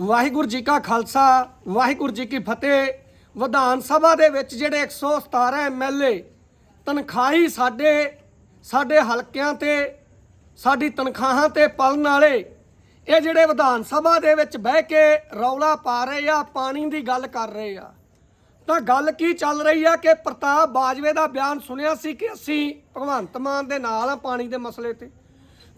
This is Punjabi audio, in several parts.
ਵਾਹਿਗੁਰੂ ਜੀ ਕਾ ਖਾਲਸਾ, ਵਾਹਿਗੁਰੂ ਜੀ ਕੀ ਫਤਿਹ। ਵਿਧਾਨ ਸਭਾ ਦੇ ਵਿੱਚ ਜਿਹੜੇ 117 ਐਮਐਲਏ ਤਨਖਾਹੀ ਸਾਡੇ ਸਾਡੇ ਹਲਕਿਆਂ ਤੇ, ਸਾਡੀ ਤਨਖਾਹਾਂ ਤੇ ਪਲਣ ਵਾਲੇ, ਇਹ ਜਿਹੜੇ ਵਿਧਾਨ ਸਭਾ ਦੇ ਵਿੱਚ ਬਹਿ ਕੇ ਰੌਲਾ ਪਾ ਰਹੇ ਆ, ਪਾਣੀ ਦੀ ਗੱਲ ਕਰ ਰਹੇ ਆ। ਤਾਂ ਗੱਲ ਕੀ ਚੱਲ ਰਹੀ ਆ ਕਿ ਪ੍ਰਤਾਪ ਬਾਜਵੇ ਦਾ ਬਿਆਨ ਸੁਣਿਆ ਸੀ ਕਿ ਅਸੀਂ ਭਗਵੰਤ ਮਾਨ ਦੇ ਨਾਲ ਆ ਪਾਣੀ ਦੇ ਮਸਲੇ ਤੇ?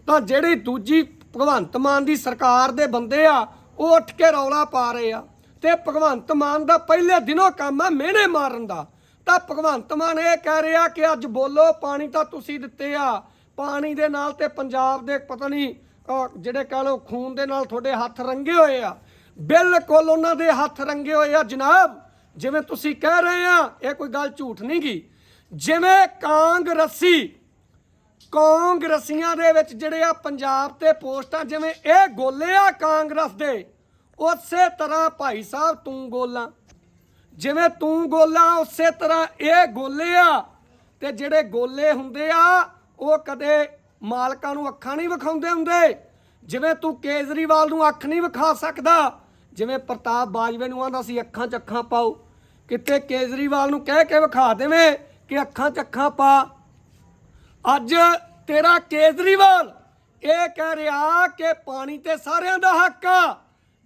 ਤਾਂ ਜਿਹੜੀ ਦੂਜੀ ਭਗਵੰਤ ਮਾਨ ਦੀ ਸਰਕਾਰ ਦੇ ਬੰਦੇ ਆ ਉਹ ਉੱਠ ਕੇ ਰੌਲਾ ਪਾ ਰਹੇ ਆ। ਤੇ ਭਗਵੰਤ ਮਾਨ ਦਾ ਪਹਿਲੇ ਦਿਨੋਂ ਕੰਮ ਆ ਮਿਹਣੇ ਮਾਰਨ ਦਾ। ਤਾਂ ਭਗਵੰਤ ਮਾਨ ਇਹ ਕਹਿ ਰਿਹਾ ਕਿ ਅੱਜ ਬੋਲੋ, ਪਾਣੀ ਤਾਂ ਤੁਸੀਂ ਦਿੱਤੇ ਆ। ਪਾਣੀ ਦੇ ਨਾਲ ਤੇ ਪੰਜਾਬ ਦੇ ਪਤਾ ਨਹੀਂ ਜਿਹੜੇ ਕਹ ਲੋ ਖੂਨ ਦੇ ਨਾਲ ਤੁਹਾਡੇ ਹੱਥ ਰੰਗੇ ਹੋਏ ਆ। ਬਿਲਕੁਲ ਉਹਨਾਂ ਦੇ ਹੱਥ ਰੰਗੇ ਹੋਏ ਆ ਜਨਾਬ। ਜਿਵੇਂ ਤੁਸੀਂ ਕਹਿ ਰਹੇ ਆ, ਇਹ ਕੋਈ ਗੱਲ ਝੂਠ ਨਹੀਂ ਗੀ ਜਿਵੇਂ ਕਾਂਗਰਸੀ ਕਾਂਗਰਸੀਆਂ ਦੇ ਵਿੱਚ ਜਿਹੜੇ ਆ ਪੰਜਾਬ ਤੇ ਪੋਸਟਾਂ ਜਿਵੇਂ ਇਹ ਗੋਲੇ ਆ ਕਾਂਗਰਸ ਦੇ, ਉਸੇ ਤਰ੍ਹਾਂ ਭਾਈ ਸਾਹਿਬ ਤੂੰ ਗੋਲਾ। ਜਿਵੇਂ ਤੂੰ ਗੋਲਾ, ਉਸੇ ਤਰ੍ਹਾਂ ਇਹ ਗੋਲੇ ਆ। ਤੇ ਜਿਹੜੇ ਗੋਲੇ ਹੁੰਦੇ ਆ, ਉਹ ਕਦੇ ਮਾਲਕਾਂ ਨੂੰ ਅੱਖਾਂ ਨਹੀਂ ਵਿਖਾਉਂਦੇ ਹੁੰਦੇ। ਜਿਵੇਂ ਤੂੰ ਕੇਜਰੀਵਾਲ ਨੂੰ ਅੱਖ ਨਹੀਂ ਵਿਖਾ ਸਕਦਾ। ਜਿਵੇਂ ਪ੍ਰਤਾਪ ਬਾਜਵੇ ਨੂੰ ਆਂਦਾ ਸੀ, ਅੱਖਾਂ 'ਚ ਅੱਖਾਂ ਪਾਓ। ਕਿਤੇ ਕੇਜਰੀਵਾਲ ਨੂੰ ਕਹਿ ਕੇ ਵਿਖਾ ਦੇਵੇਂ ਕਿ ਅੱਖਾਂ 'ਚ ਅੱਖਾਂ ਪਾ। ਅੱਜ ਤੇਰਾ ਕੇਜਰੀਵਾਲ, ਇਹ ਕਹਿ ਰਿਹਾ ਕਿ ਪਾਣੀ ਤੇ ਸਾਰਿਆਂ ਦਾ ਹੱਕ ਆ।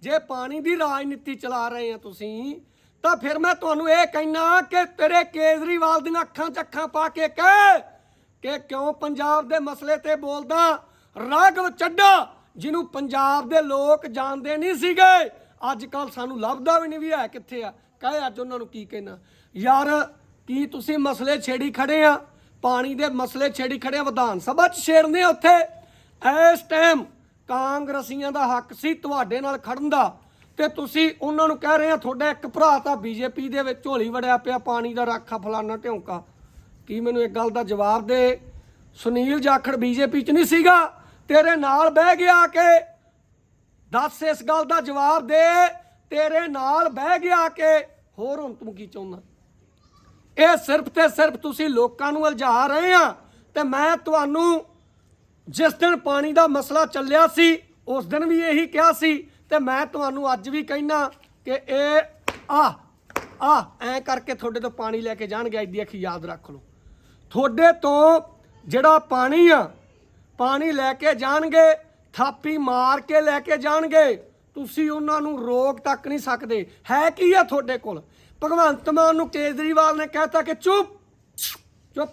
ਜੇ ਪਾਣੀ ਦੀ ਰਾਜਨੀਤੀ ਚਲਾ ਰਹੇ ਆ ਤੁਸੀਂ, ਤਾਂ ਫਿਰ ਮੈਂ ਤੁਹਾਨੂੰ ਇਹ ਕਹਿਣਾ ਕਿ ਤੇਰੇ ਕੇਜਰੀਵਾਲ ਦੀਆਂ ਅੱਖਾਂ 'ਚ ਅੱਖਾਂ ਪਾ ਕੇ ਕਹਿ ਕਿ ਕਿਉਂ ਪੰਜਾਬ ਦੇ ਮਸਲੇ ਤੇ ਬੋਲਦਾ? ਰਾਘਵ ਚੱਡਾ ਜਿਹਨੂੰ ਪੰਜਾਬ ਦੇ ਲੋਕ ਜਾਣਦੇ ਨਹੀਂ ਸੀਗੇ ਅੱਜ ਕੱਲ ਸਾਨੂੰ ਲੱਭਦਾ ਵੀ ਨਹੀਂ ਵੀ ਹੈ ਕਿੱਥੇ ਆ। ਕਹੇ ਅੱਜ ਉਹਨਾਂ ਨੂੰ ਕੀ ਕਹਿਣਾ। ਯਾਰ, ਕੀ ਤੁਸੀਂ ਮਸਲੇ ਛੇੜੀ ਖੜੇ ਆ? ਪਾਣੀ ਦੇ ਮਸਲੇ ਛੇੜੀ ਖੜਿਆ ਵਿਧਾਨ ਸਭਾ 'ਚ ਛੇੜਨੇ ਉੱਥੇ। ਇਸ ਟਾਈਮ ਕਾਂਗਰਸੀਆਂ ਦਾ ਹੱਕ ਸੀ ਤੁਹਾਡੇ ਨਾਲ ਖੜਨ ਦਾ। ਤੇ ਤੁਸੀਂ ਉਹਨਾਂ ਨੂੰ ਕਹਿ ਰਹੇ ਆ, ਤੁਹਾਡਾ ਇੱਕ ਭਰਾ ਤਾਂ ਬੀਜੇਪੀ ਦੇ ਵਿੱਚ ਝੋਲੀ ਵੜਿਆ ਪਿਆ, ਪਾਣੀ ਦਾ ਰਾਖਾ ਫਲਾਨਾ ਢਿਉਂਕਾ। ਕੀ ਮੈਨੂੰ ਇੱਕ ਗੱਲ ਦਾ ਜਵਾਬ ਦੇ? ਸੁਨੀਲ ਜਾਖੜ ਬੀਜੇਪੀ 'ਚ ਨਹੀਂ ਸੀਗਾ। ਤੇਰੇ ਨਾਲ ਬਹਿ ਗਿਆ ਕਿ। ਦੱਸ ਇਸ ਗੱਲ ਦਾ ਜਵਾਬ ਦੇ। ਤੇਰੇ ਨਾਲ ਬਹਿ ਗਿਆ ਕਿ। ਹੋਰ ਹੁਣ ਤੂੰ ਕੀ ਚਾਹੁੰਦਾ? ਇਹ ਸਿਰਫ ਤੇ ਸਿਰਫ ਤੁਸੀਂ ਲੋਕਾਂ ਨੂੰ ਉਲਝਾ ਰਹੇ ਆ ਤੇ ਮੈਂ ਤੁਹਾਨੂੰ ਜਿਸ ਦਿਨ ਪਾਣੀ ਦਾ ਮਸਲਾ ਚੱਲਿਆ ਸੀ, ਉਸ ਦਿਨ ਵੀ ਇਹੀ ਕਿਹਾ ਸੀ ਤੇ ਮੈਂ ਤੁਹਾਨੂੰ ਅੱਜ ਵੀ ਕਹਿਣਾ ਕਿ ਇਹ ਆ ਆ, ਐ ਕਰਕੇ ਤੁਹਾਡੇ ਤੋਂ ਪਾਣੀ ਲੈ ਕੇ ਜਾਣਗੇ ਅੱਜ ਦੀ ਅੱਖੀ ਯਾਦ ਰੱਖ ਲਓ। ਤੁਹਾਡੇ ਤੋਂ ਜਿਹੜਾ ਪਾਣੀ ਆ, ਪਾਣੀ ਲੈ ਕੇ ਜਾਣਗੇ, ਥਾਪੀ ਮਾਰ ਕੇ ਲੈ ਕੇ ਜਾਣਗੇ, ਤੁਸੀਂ ਉਹਨਾਂ ਨੂੰ ਰੋਕ ਤੱਕ ਨਹੀਂ ਸਕਦੇ। ਹੈ ਕੀ ਆ ਤੁਹਾਡੇ ਕੋਲ? ਭਗਵੰਤ ਮਾਨ ਨੂੰ ਕੇਜਰੀਵਾਲ ਨੇ ਕਹਿਤਾ ਕਿ ਚੁੱਪ ਚੁੱਪ,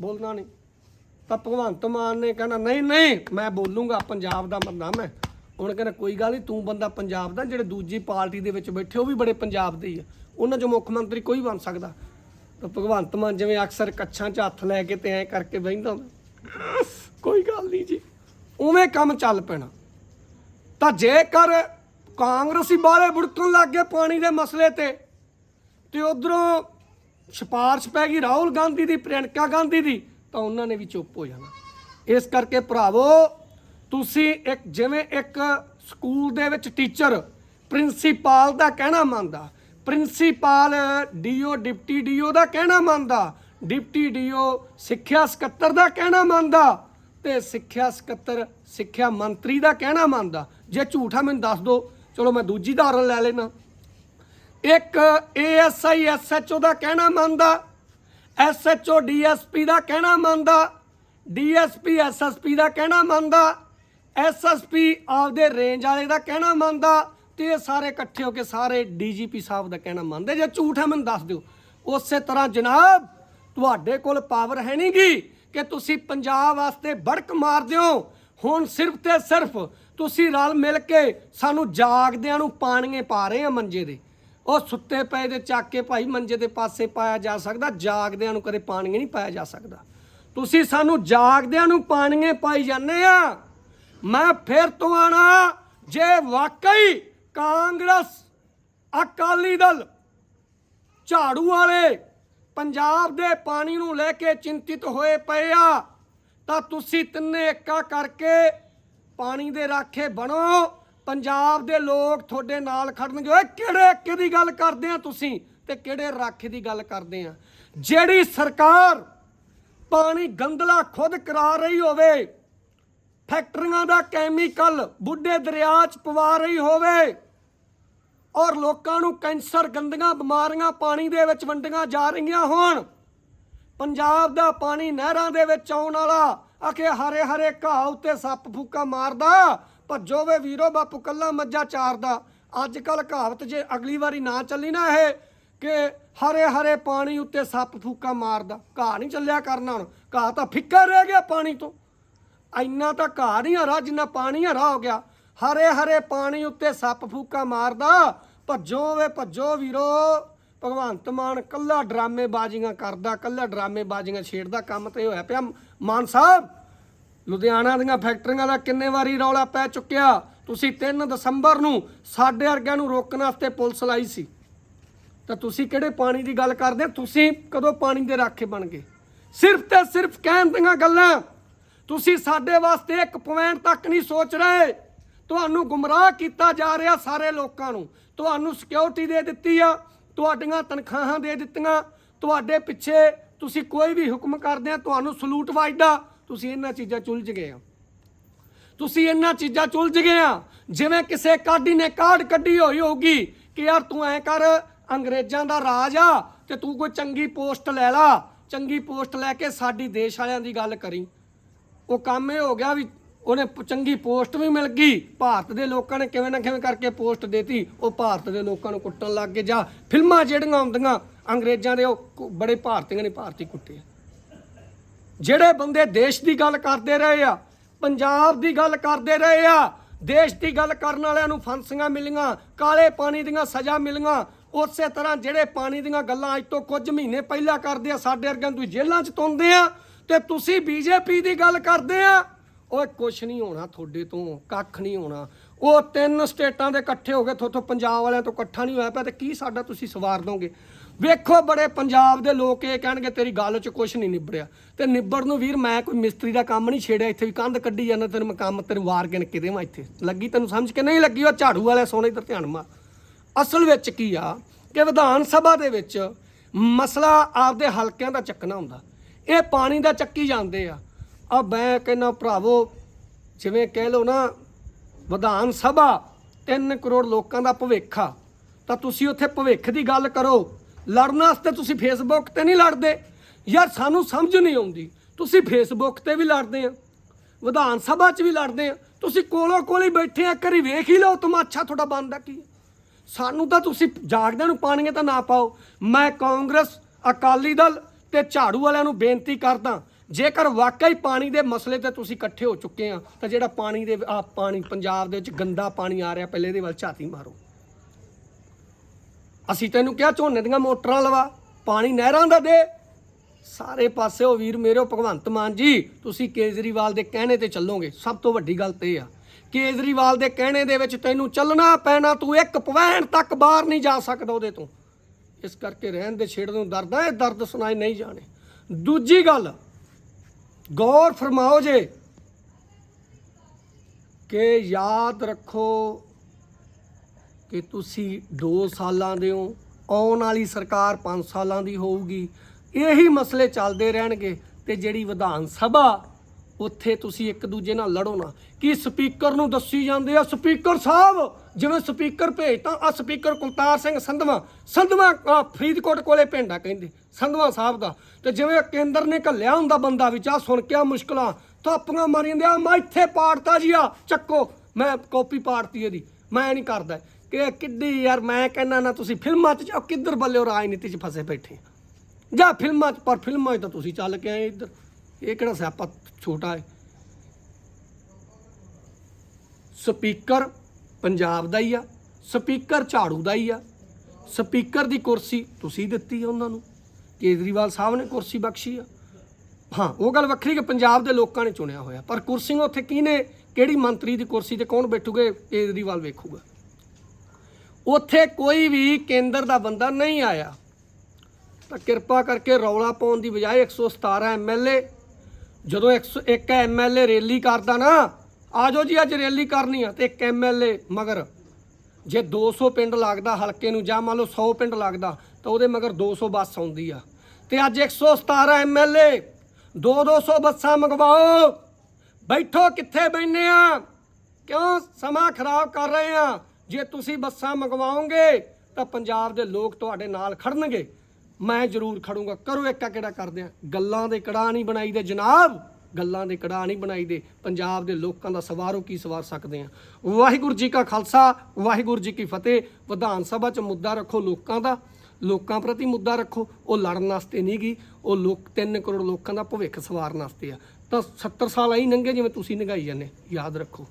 ਬੋਲਣਾ ਨਹੀਂ। ਤਾਂ ਭਗਵੰਤ ਮਾਨ ਨੇ ਕਹਿੰਦਾ ਨਹੀਂ ਨਹੀਂ, ਮੈਂ ਬੋਲੂੰਗਾ, ਪੰਜਾਬ ਦਾ ਬੰਦਾ ਮੈਂ। ਹੁਣ ਕਹਿੰਦਾ ਕੋਈ ਗੱਲ ਨਹੀਂ, ਤੂੰ ਬੰਦਾ ਪੰਜਾਬ ਦਾ, ਜਿਹੜੇ ਦੂਜੀ ਪਾਰਟੀ ਦੇ ਵਿੱਚ ਬੈਠੇ, ਉਹ ਵੀ ਬੜੇ ਪੰਜਾਬ ਦੇ ਹੀ ਆ। ਉਹਨਾਂ ਚੋਂ ਮੁੱਖ ਮੰਤਰੀ ਕੋਈ ਬਣ ਸਕਦਾ। ਤਾਂ ਭਗਵੰਤ ਮਾਨ ਜਿਵੇਂ ਅਕਸਰ ਕੱਛਾਂ 'ਚ ਹੱਥ ਲੈ ਕੇ ਤੇ ਐ ਕਰਕੇ ਬਹਿੰਦਾ ਹੁੰਦਾ। ਕੋਈ ਗੱਲ ਨਹੀਂ ਜੀ। ਉਵੇਂ ਕੰਮ ਚੱਲ ਪੈਣਾ। ਤਾਂ ਜੇਕਰ ਕਾਂਗਰਸੀ ਬਾਹਰੇ ਬੁੜਕਣ ਲੱਗ ਗਏ ਪਾਣੀ ਦੇ ਮਸਲੇ ਤੇ ਤੇ ਉਧਰੋਂ ਸਿਫਾਰਿਸ਼ ਪੈ ਗਈ ਰਾਹੁਲ ਗਾਂਧੀ ਦੀ, ਪ੍ਰਿਯੰਕਾ ਗਾਂਧੀ ਦੀ, ਤਾਂ ਉਹਨਾਂ ਨੇ ਵੀ ਚੁੱਪ ਹੋ ਜਾਣਾ। ਇਸ ਕਰਕੇ ਭਰਾਵੋ, ਤੁਸੀਂ ਇੱਕ, ਜਿਵੇਂ ਇੱਕ ਸਕੂਲ ਦੇ ਵਿੱਚ ਟੀਚਰ ਪ੍ਰਿੰਸੀਪਲ ਦਾ ਕਹਿਣਾ ਮੰਨਦਾ, ਪ੍ਰਿੰਸੀਪਲ, ਡੀਓ, ਡਿਪਟੀ ਡੀਓ ਦਾ ਕਹਿਣਾ ਮੰਨਦਾ, ਡਿਪਟੀ ਡੀਓ, ਸਿੱਖਿਆ ਸਕੱਤਰ ਦਾ ਕਹਿਣਾ ਮੰਨਦਾ ਤੇ ਸਿੱਖਿਆ ਸਕੱਤਰ, ਸਿੱਖਿਆ ਮੰਤਰੀ ਦਾ ਕਹਿਣਾ ਮੰਨਦਾ। ਜੇ ਝੂਠਾ ਮੈਨੂੰ ਦੱਸ ਦਿਓ ਚਲੋ ਮੈਂ ਦੂਜੀ ਉਦਾਹਰਨ ਲੈ ਲੈਣਾ ਇੱਕ ਏਐਸਆਈ ਐਸਐਚਓ ਦਾ ਕਹਿਣਾ ਮੰਨਦਾ ਐਸਐਚਓ ਡੀਐਸਪੀ ਦਾ ਕਹਿਣਾ ਮੰਨਦਾ ਡੀਐਸਪੀ ਐਸਐਸਪੀ ਦਾ ਕਹਿਣਾ ਮੰਨਦਾ ਐਸਐਸਪੀ ਆਪਦੇ ਰੇਂਜ ਵਾਲੇ ਦਾ ਕਹਿਣਾ ਮੰਨਦਾ ਤੇ ਇਹ ਸਾਰੇ ਇਕੱਠੇ ਹੋ ਕੇ ਸਾਰੇ ਡੀਜੀਪੀ ਸਾਹਿਬ ਦਾ ਕਹਿਣਾ ਮੰਨਦੇ। ਜੇ ਝੂਠ ਹੈ, ਮੈਨੂੰ ਦੱਸ ਦਿਓ। ਉਸੇ ਤਰ੍ਹਾਂ ਜਨਾਬ, ਤੁਹਾਡੇ ਕੋਲ ਪਾਵਰ ਹੈ ਨਹੀਂਗੀ ਕਿ ਤੁਸੀਂ ਪੰਜਾਬ ਵਾਸਤੇ ਬੜਕ ਮਾਰ ਦਿਓ ਹੁਣ ਸਿਰਫ ਤੇ ਸਿਰਫ ਤੁਸੀਂ ਰਲ ਮਿਲ ਕੇ ਸਾਨੂੰ ਜਾਗਦਿਆਂ ਨੂੰ ਪਾਣੀਏ ਪਾ ਰਹੇ ਆ ਮੰਜੇ ਦੇ। ਉਹ ਸੁੱਤੇ ਪਏ ਦੇ ਚੱਕ ਕੇ ਭਾਈ ਮੰਜੇ ਦੇ ਪਾਸੇ ਪਾਇਆ ਜਾ ਸਕਦਾ, ਜਾਗਦਿਆਂ ਨੂੰ ਕਦੇ ਪਾਣੀ ਨਹੀਂ ਪਾਇਆ ਜਾ ਸਕਦਾ। ਤੁਸੀਂ ਸਾਨੂੰ ਜਾਗਦਿਆਂ ਨੂੰ ਪਾਣੀਏ ਪਾਈ ਜਾਂਦੇ ਆ। ਮੈਂ ਫਿਰ ਤੋਂ ਆਣਾ, ਜੇ ਵਾਕਈ ਕਾਂਗਰਸ, ਅਕਾਲੀ ਦਲ ਝਾੜੂ ਵਾਲੇ ਪੰਜਾਬ ਦੇ ਪਾਣੀ ਨੂੰ ਲੈ ਕੇ ਚਿੰਤਿਤ ਹੋਏ ਪਏ ਆ, ਤਾਂ ਤੁਸੀਂ ਤਿੰਨੇ ਇੱਕਾ ਕਰਕੇ ਪਾਣੀ ਦੇ ਰਾਖੇ ਬਣੋ। ਪੰਜਾਬ ਦੇ ਲੋਕ ਤੁਹਾਡੇ ਨਾਲ ਖੜਨਗੇ। ਓਏ, ਕਿਹੜੇ ਇੱਕੇ ਦੀ ਗੱਲ ਕਰਦੇ ਆ ਤੁਸੀਂ ਤੇ ਕਿਹੜੇ ਰਾਖੇ ਦੀ ਗੱਲ ਕਰਦੇ ਆ? ਜਿਹੜੀ ਸਰਕਾਰ ਪਾਣੀ ਗੰਦਲਾ ਖੁਦ ਕਰਾ ਰਹੀ ਹੋਵੇ, ਫੈਕਟਰੀਆਂ ਦਾ ਕੈਮੀਕਲ ਬੁੱਢੇ ਦਰਿਆ 'ਚ ਪਵਾ ਰਹੀ ਹੋਵੇ ਔਰ ਲੋਕਾਂ ਨੂੰ ਕੈਂਸਰ, ਗੰਦੀਆਂ ਬਿਮਾਰੀਆਂ ਪਾਣੀ ਦੇ ਵਿੱਚ ਵੰਡੀਆਂ ਜਾ ਰਹੀਆਂ ਹੋਣ, ਪੰਜਾਬ ਦਾ ਪਾਣੀ ਨਹਿਰਾਂ ਦੇ ਵਿੱਚ ਆਉਣ ਵਾਲਾ ਆਖੇ ਹਰੇ ਹਰੇ ਘਾਹ ਉੱਤੇ ਸੱਪ ਫੂਕਾ ਮਾਰਦਾ ਭੱਜੋ ਵੇ ਵੀਰੋ ਬਾਪੂ ਕੱਲਾ ਮੱਝਾ ਚਾਰਦਾ। ਅੱਜ ਕੱਲ ਕਹਾਵਤ ਜੇ ਅਗਲੀ ਵਾਰੀ ਨਾ ਚੱਲੀ ਨਾ ਇਹ, ਕਿ ਹਰੇ ਹਰੇ ਪਾਣੀ ਉੱਤੇ ਸੱਪ ਫੂਕਾ ਮਾਰਦਾ। ਘਾਹ ਨਹੀਂ ਚੱਲਿਆ ਕਰਨਾ ਹੁਣ। ਘਾਹ ਤਾਂ ਫਿੱਕਾ ਰਹਿ ਗਿਆ ਪਾਣੀ ਤੋਂ। ਇੰਨਾ ਤਾਂ ਘਾਹ ਨਹੀਂ ਹਰਾ, ਜਿੰਨਾ ਪਾਣੀ ਹਰਾ ਹੋ ਗਿਆ। ਹਰੇ ਹਰੇ ਪਾਣੀ ਉੱਤੇ ਸੱਪ ਫੂਕਾ ਮਾਰਦਾ। ਭੱਜੋ ਵੇ ਭੱਜੋ ਵੀਰੋ। ਭਗਵੰਤ ਮਾਨ ਕੱਲਾ ਡਰਾਮੇਬਾਜ਼ੀਆਂ ਕਰਦਾ, ਕੱਲਾ ਡਰਾਮੇਬਾਜ਼ੀਆਂ ਛੇੜਦਾ। ਕੰਮ ਤੇ ਹੋਇਆ ਪਿਆ ਮਾਨ ਸਾਹਿਬ। ਲੁਧਿਆਣਾ ਦੀਆਂ ਫੈਕਟਰੀਆਂ ਦਾ ਕਿੰਨੇ ਵਾਰੀ ਰੌਲਾ ਪੈ ਚੁੱਕਿਆ? ਤੁਸੀਂ 3 ਦਸੰਬਰ ਨੂੰ ਸਾਡੇ ਵਰਗਿਆਂ ਨੂੰ ਰੋਕਣ ਵਾਸਤੇ ਪੁਲਿਸ ਲਾਈ ਸੀ। ਤਾਂ ਤੁਸੀਂ ਕਿਹੜੇ ਪਾਣੀ ਦੀ ਗੱਲ ਕਰਦੇ ਤੁਸੀਂ ਕਦੋਂ ਪਾਣੀ ਦੇ ਰਾਖੇ ਬਣ ਗਏ? ਸਿਰਫ ਤੇ ਸਿਰਫ ਕਹਿਣ ਦੀਆਂ ਗੱਲਾਂ। ਤੁਸੀਂ ਸਾਡੇ ਵਾਸਤੇ ਇੱਕ ਪੁਆਇੰਟ ਤੱਕ ਨਹੀਂ ਸੋਚ ਰਹੇ। ਤੁਹਾਨੂੰ ਗੁੰਮਰਾਹ ਕੀਤਾ ਜਾ ਰਿਹਾ ਸਾਰੇ ਲੋਕਾਂ ਨੂੰ। ਤੁਹਾਨੂੰ ਸਿਕਿਉਰਿਟੀ ਦੇ ਦਿੱਤੀ ਆ, ਤੁਹਾਡੀਆਂ ਤਨਖਾਹਾਂ ਦੇ ਦਿੱਤੀਆਂ। ਤੁਹਾਡੇ ਪਿੱਛੇ ਤੁਸੀਂ ਕੋਈ ਵੀ ਹੁਕਮ ਕਰਦੇ ਆ, ਤੁਹਾਨੂੰ ਸਲੂਟ ਵੱਜਦਾ। ਤੁਸੀਂ ਇਹਨਾਂ ਚੀਜ਼ਾਂ 'ਚ ਉਲਝ ਗਏ ਆ ਤੁਸੀਂ ਇਹਨਾਂ ਚੀਜ਼ਾਂ ਚੁਲਝ ਗਏ ਆ ਜਿਵੇਂ ਕਿਸੇ ਕਾਢੀ ਨੇ ਕਾਢ ਕੱਢੀ ਹੋਈ ਹੋਊਗੀ ਕਿ ਯਾਰ ਤੂੰ ਐ ਕਰ, ਅੰਗਰੇਜ਼ਾਂ ਦਾ ਰਾਜ ਆ ਤੇ ਤੂੰ ਕੋਈ ਚੰਗੀ ਪੋਸਟ ਲੈ ਲਾ। ਚੰਗੀ ਪੋਸਟ ਲੈ ਕੇ ਸਾਡੀ ਦੇਸ਼ ਵਾਲਿਆਂ ਦੀ ਗੱਲ ਕਰੀ। ਉਹ ਕੰਮ ਇਹ ਹੋ ਗਿਆ ਵੀ ਉਹਨੇ ਚੰਗੀ ਪੋਸਟ ਵੀ ਮਿਲ ਗਈ। ਭਾਰਤ ਦੇ ਲੋਕਾਂ ਨੇ ਕਿਵੇਂ ਨਾ ਕਿਵੇਂ ਕਰਕੇ ਪੋਸਟ ਦੇਤੀ। ਉਹ ਭਾਰਤ ਦੇ ਲੋਕਾਂ ਨੂੰ ਕੁੱਟਣ ਲੱਗ ਗਏ ਜਾਂ ਫਿਲਮਾਂ ਜਿਹੜੀਆਂ ਆਉਂਦੀਆਂ, ਅੰਗਰੇਜ਼ਾਂ ਦੇ ਉਹ ਕੁ- ਬੜੇ ਭਾਰਤੀਆਂ ਨੇ ਭਾਰਤੀ ਕੁੱਟੇ ਆ। ਜਿਹੜੇ ਬੰਦੇ ਦੇਸ਼ ਦੀ ਗੱਲ ਕਰਦੇ ਰਹੇ ਆ, ਪੰਜਾਬ ਦੀ ਗੱਲ ਕਰਦੇ ਰਹੇ ਆ, ਦੇਸ਼ ਦੀ ਗੱਲ ਕਰਨ ਵਾਲਿਆਂ ਨੂੰ ਫਾਂਸੀਆਂ ਮਿਲੀਆਂ, ਕਾਲੇ ਪਾਣੀ ਦੀਆਂ ਸਜ਼ਾ ਮਿਲੀਆਂ, ਉਸੇ ਤਰ੍ਹਾਂ ਜਿਹੜੇ ਪਾਣੀ ਦੀਆਂ ਗੱਲਾਂ ਅੱਜ ਤੋਂ ਕੁਝ ਮਹੀਨੇ ਪਹਿਲਾਂ ਕਰਦੇ ਆ, ਸਾਡੇ ਵਰਗਿਆਂ ਨੂੰ ਜੇਲ੍ਹਾਂ 'ਚ ਤੁੰਦੇ ਆ ਤੇ ਤੁਸੀਂ ਬੀਜੇਪੀ ਦੀ ਗੱਲ ਕਰਦੇ ਆ। ਓਏ ਕੁਛ ਨਹੀਂ ਹੋਣਾ ਤੁਹਾਡੇ ਤੋਂ, ਕੱਖ ਨਹੀਂ ਹੋਣਾ। ਉਹ ਤਿੰਨ ਸਟੇਟਾਂ ਦੇ ਇਕੱਠੇ ਹੋ ਗਏ, ਥੋਥੋਂ ਪੰਜਾਬ ਵਾਲਿਆਂ ਤੋਂ ਇਕੱਠਾ ਨਹੀਂ ਹੋਇਆ ਪਿਆ ਤੇ ਕੀ ਸਾਡਾ ਤੁਸੀਂ ਸਵਾਰ ਦੋਗੇ? ਵੇਖੋ ਬੜੇ ਪੰਜਾਬ ਦੇ ਲੋਕ ਇਹ ਕਹਿਣਗੇ, ਤੇਰੀ ਗੱਲ 'ਚ ਕੁਛ ਨਹੀਂ ਨਿਬੜਿਆ। ਤੇ ਨਿਬੜ ਨੂੰ ਵੀਰ, ਮੈਂ ਕੋਈ ਮਿਸਤਰੀ ਦਾ ਕੰਮ ਨਹੀਂ ਛੇੜਿਆ, ਇੱਥੇ ਵੀ ਕੰਧ ਕੱਢੀ ਜਾਂਦਾ, ਤੈਨੂੰ ਮੈਂ ਕੰਮ, ਤੈਨੂੰ ਵਾਰ ਕੇ ਕੇ ਦੇਵਾਂ ਇੱਥੇ। ਲੱਗੀ ਤੈਨੂੰ ਸਮਝ ਕੇ? ਨਹੀਂ ਲੱਗੀ, ਉਹ ਝਾੜੂ ਵਾਲੇ ਸੋਨੇ ਇੱਧਰ ਧਿਆਨ ਮਾਰ। ਅਸਲ ਵਿੱਚ ਕੀ ਆ ਕਿ ਵਿਧਾਨ ਸਭਾ ਦੇ ਵਿੱਚ ਮਸਲਾ ਆਪਦੇ ਹਲਕਿਆਂ ਦਾ ਚੱਕਣਾ ਹੁੰਦਾ। ਇਹ ਪਾਣੀ ਦਾ ਚੱਕੀ ਜਾਂਦੇ ਆ। ਆ ਮੈਂ ਕਹਿੰਦਾ, ਭਰਾਵੋ, ਜਿਵੇਂ ਕਹਿ ਲਓ ਨਾ, ਵਿਧਾਨ ਸਭਾ 3 ਕਰੋੜ ਲੋਕਾਂ ਦਾ ਭਵਿੱਖ ਆ, ਤਾਂ ਤੁਸੀਂ ਉੱਥੇ ਭਵਿੱਖ ਦੀ ਗੱਲ ਕਰੋ। ਲੜਨ ਵਾਸਤੇ ਤੁਸੀਂ ਫੇਸਬੁੱਕ ਤੇ ਨਹੀਂ ਲੜਦੇ। ਯਾਰ ਸਾਨੂੰ ਸਮਝ ਨਹੀਂ ਆਉਂਦੀ। ਤੁਸੀਂ ਫੇਸਬੁੱਕ ਤੇ ਵੀ ਲੜਦੇ ਆ। ਵਿਧਾਨ ਸਭਾ 'ਚ ਵੀ ਲੜਦੇ ਆ। ਤੁਸੀਂ ਕੋਲੋਂ ਕੋਲ ਹੀ ਬੈਠੇ ਆ। ਕਰੀ ਵੇਖ ਹੀ ਲਓ ਤਮਾਸ਼ਾ ਤੁਹਾਡਾ ਬਣਦਾ ਕੀ ਸਾਨੂੰ ਤਾਂ ਤੁਸੀਂ ਜਾਗਦਿਆਂ ਨੂੰ ਪਾਣੀਏ ਤਾਂ ਨਾ ਪਾਓ। ਮੈਂ ਕਾਂਗਰਸ, ਅਕਾਲੀ ਦਲ ਤੇ ਝਾੜੂ ਵਾਲਿਆਂ ਨੂੰ ਬੇਨਤੀ ਕਰਦਾ, ਜੇਕਰ ਵਾਕਈ ਪਾਣੀ ਦੇ ਮਸਲੇ ਤੇ ਤੁਸੀਂ ਇਕੱਠੇ ਹੋ ਚੁੱਕੇ ਆ, ਤਾਂ ਜਿਹੜਾ ਪਾਣੀ ਦੇ ਆ ਪਾਣੀ ਪੰਜਾਬ ਦੇ ਵਿੱਚ ਗੰਦਾ ਪਾਣੀ ਆ ਰਿਹਾ, ਪਹਿਲੇ ਇਹਦੇ ਵੱਲ ਝਾਤੀ ਮਾਰੋ। ਅਸੀਂ ਤੈਨੂੰ ਕਿਹਾ ਝੋਨੇ ਦੀਆਂ ਮੋਟਰਾਂ ਲਵਾ, ਪਾਣੀ ਨਹਿਰਾਂ ਦਾ ਦੇ। ਸਾਰੇ ਪਾਸੇ ਉਹ ਵੀਰ ਮੇਰੇ ਭਗਵੰਤ ਮਾਨ ਜੀ, ਤੁਸੀਂ ਕੇਜਰੀਵਾਲ ਦੇ ਕਹਿਣੇ ਤੇ ਚੱਲੋਗੇ। ਸਭ ਤੋਂ ਵੱਡੀ ਗੱਲ ਤੇ ਇਹ ਆ, ਕੇਜਰੀਵਾਲ ਦੇ ਕਹਿਣੇ ਦੇ ਵਿੱਚ ਤੈਨੂੰ ਚੱਲਣਾ ਪੈਣਾ, ਤੂੰ ਇੱਕ ਪੁਆਇੰਟ ਤੱਕ ਬਾਹਰ ਨਹੀਂ ਜਾ ਸਕਦਾ ਉਹਦੇ ਤੋਂ। ਇਸ ਕਰਕੇ ਰਹਿਣ ਦੇ ਛੇੜ ਨੂੰ ਦਰਦ ਆ ਦਰਦ ਸੁਣਾਏ ਨਹੀਂ ਜਾਣੇ। ਦੂਜੀ ਗੱਲ, ਗੌਰ ਫਰਮਾਓ ਜੇ ਕਿ ਯਾਦ ਰੱਖੋ ਕਿ ਤੁਸੀਂ 2 ਸਾਲਾਂ ਦੇ ਹੋ, ਆਉਣ ਵਾਲੀ ਸਰਕਾਰ 5 ਸਾਲਾਂ ਦੀ ਹੋਊਗੀ। ਇਹੀ ਮਸਲੇ ਚੱਲਦੇ ਰਹਿਣਗੇ ਤੇ ਜਿਹੜੀ ਵਿਧਾਨ ਸਭਾ, ਉੱਥੇ ਤੁਸੀਂ ਇੱਕ ਦੂਜੇ ਨਾਲ ਲੜੋ ਨਾ। ਕਿ ਸਪੀਕਰ ਨੂੰ ਦੱਸੀ ਜਾਂਦੇ ਆ, ਸਪੀਕਰ ਸਾਹਿਬ, ਜਿਵੇਂ ਸਪੀਕਰ ਭੇਜਤਾ ਆ ਸਪੀਕਰ ਕੁਲਤਾਰ ਸਿੰਘ ਸੰਧਵਾ ਸੰਧਵਾ ਫਰੀਦਕੋਟ ਕੋਲੇ ਪਿੰਡ ਆ ਕਹਿੰਦੇ, ਸੰਧਵਾ ਸਾਹਿਬ ਦਾ। ਤੇ ਜਿਵੇਂ ਕੇਂਦਰ ਨੇ ਘੱਲਿਆ ਹੁੰਦਾ ਬੰਦਾ ਵਿੱਚ ਆ ਸੁਣ ਕੇ ਆ ਮੁਸ਼ਕਲਾਂ ਥਾਪੀਆਂ ਮਾਰੀ ਜਾਂਦੇ ਆ ਮੈਂ ਇੱਥੇ ਪਾੜਤਾ ਜੀ ਆ ਚੱਕੋ, ਮੈਂ ਕਾਪੀ ਪਾੜਤੀ ਇਹਦੀ, ਮੈਂ ਨਹੀਂ ਕਰਦਾ। ਕਿ ਕਿੱਡੀ ਯਾਰ ਮੈਂ ਕਹਿੰਦਾ ਨਾ ਤੁਸੀਂ ਫਿਲਮਾਂ 'ਚ ਜਾਓ, ਕਿੱਧਰ ਬੱਲੇ ਰਾਜਨੀਤੀ 'ਚ ਫਸੇ ਬੈਠੇ ਜਾਂ ਫਿਲਮਾਂ 'ਚ, ਪਰ ਫਿਲਮਾਂ 'ਚ ਤਾਂ ਤੁਸੀਂ ਚੱਲ ਕੇ ਆਏ ਇੱਧਰ। ਇਹ ਕਿਹੜਾ ਸਿਆਪਾ ਛੋਟਾ ਹੈ? ਸਪੀਕਰ ਪੰਜਾਬ ਦਾ ਹੀ ਆ, ਸਪੀਕਰ ਝਾੜੂ ਦਾ ਹੀ ਆ। ਸਪੀਕਰ ਦੀ ਕੁਰਸੀ ਤੁਸੀਂ ਦਿੱਤੀ ਆ ਉਹਨਾਂ ਨੂੰ। ਕੇਜਰੀਵਾਲ ਸਾਹਿਬ ਨੇ ਕੁਰਸੀ ਬਖਸ਼ੀ ਆ। ਹਾਂ, ਉਹ ਗੱਲ ਵੱਖਰੀ ਕਿ ਪੰਜਾਬ ਦੇ ਲੋਕਾਂ ਨੇ ਚੁਣਿਆ ਹੋਇਆ। ਪਰ ਕੁਰਸੀਆਂ ਉੱਥੇ ਕਿਹਨੇ, ਕਿਹੜੀ ਮੰਤਰੀ ਦੀ ਕੁਰਸੀ ਤੇ ਕੌਣ ਬੈਠੂਗੇ ਕੇਜਰੀਵਾਲ ਵੇਖੂਗਾ। ਉੱਥੇ ਕੋਈ ਵੀ ਕੇਂਦਰ ਦਾ ਬੰਦਾ ਨਹੀਂ ਆਇਆ। ਤਾਂ ਕਿਰਪਾ ਕਰਕੇ ਰੌਲਾ ਪਾਉਣ ਦੀ ਬਜਾਏ 117 ਐਮਐਲਏ ਜਦੋਂ 101 ਐਮਐਲਏ ਰੈਲੀ ਕਰਦਾ ਨਾ, ਆਜੋ ਜੀ ਅੱਜ ਰੈਲੀ ਕਰਨੀ ਆ ਤੇ ਇੱਕ ਐਮਐਲਏ ਮਗਰ। ਜੇ 200 ਪਿੰਡ ਲੱਗਦਾ, ਹਲਕੇ ਨੂੰ ਜਾਂ ਮੰਨ ਲਓ 100 ਪਿੰਡ ਲੱਗਦਾ, ਤਾਂ ਉਹਦੇ ਮਗਰ 200 ਬੱਸ ਆਉਂਦੀ ਆ। ਤੇ ਅੱਜ 117 ਐਮਐਲਏ 2-200 ਬੱਸਾਂ ਮੰਗਵਾਓ। ਬੈਠੋ ਕਿੱਥੇ ਬੈਠੇ ਆ? ਕਿਉਂ ਸਮਾਂ ਖਰਾਬ ਕਰ ਰਹੇ ਆ? ਜੇ ਤੁਸੀਂ ਬੱਸਾਂ ਮੰਗਵਾਓਗੇ, ਤਾਂ ਪੰਜਾਬ ਦੇ ਲੋਕ ਤੁਹਾਡੇ ਨਾਲ ਖੜਨਗੇ। ਮੈਂ ਜ਼ਰੂਰ ਖੜੂੰਗਾ। ਕਰੋ ਇੱਕਾ ਕਿਹੜਾ ਕਰਦੇ ਆ? ਗੱਲਾਂ ਦੇ ਕੜਾ ਨਹੀਂ ਬਣਾਈਦੇ ਜਨਾਬ। ਗੱਲਾਂ ਦੇ ਕੜਾ ਨਹੀਂ ਬਣਾਈਦੇ ਪੰਜਾਬ ਦੇ ਲੋਕਾਂ ਦਾ ਸਵਾਰੋ ਕੀ ਸਵਾਰ ਸਕਦੇ ਆ? ਵਾਹਿਗੁਰੂ ਜੀ ਕਾ ਖਾਲਸਾ, ਵਾਹਿਗੁਰੂ ਜੀ ਕੀ ਫਤਿਹ। ਵਿਧਾਨ ਸਭਾ 'ਚ ਮੁੱਦਾ ਰੱਖੋ ਲੋਕਾਂ ਦਾ। ਲੋਕਾਂ ਪ੍ਰਤੀ ਮੁੱਦਾ ਰੱਖੋ। ਉਹ ਲੜਨ ਵਾਸਤੇ ਨਹੀਂ ਗੀ। ਉਹ ਲੋਕ 3 ਕਰੋੜ ਲੋਕਾਂ ਦਾ ਭਵਿੱਖ ਸਵਾਰਨ ਵਾਸਤੇ ਆ। ਤਾਂ 70 ਸਾਲ ਆਈ ਨੰਗੇ ਜਿਵੇਂ ਤੁਸੀਂ ਨਗਾਈ ਜਾਂਦੇ। ਯਾਦ ਰੱਖੋ।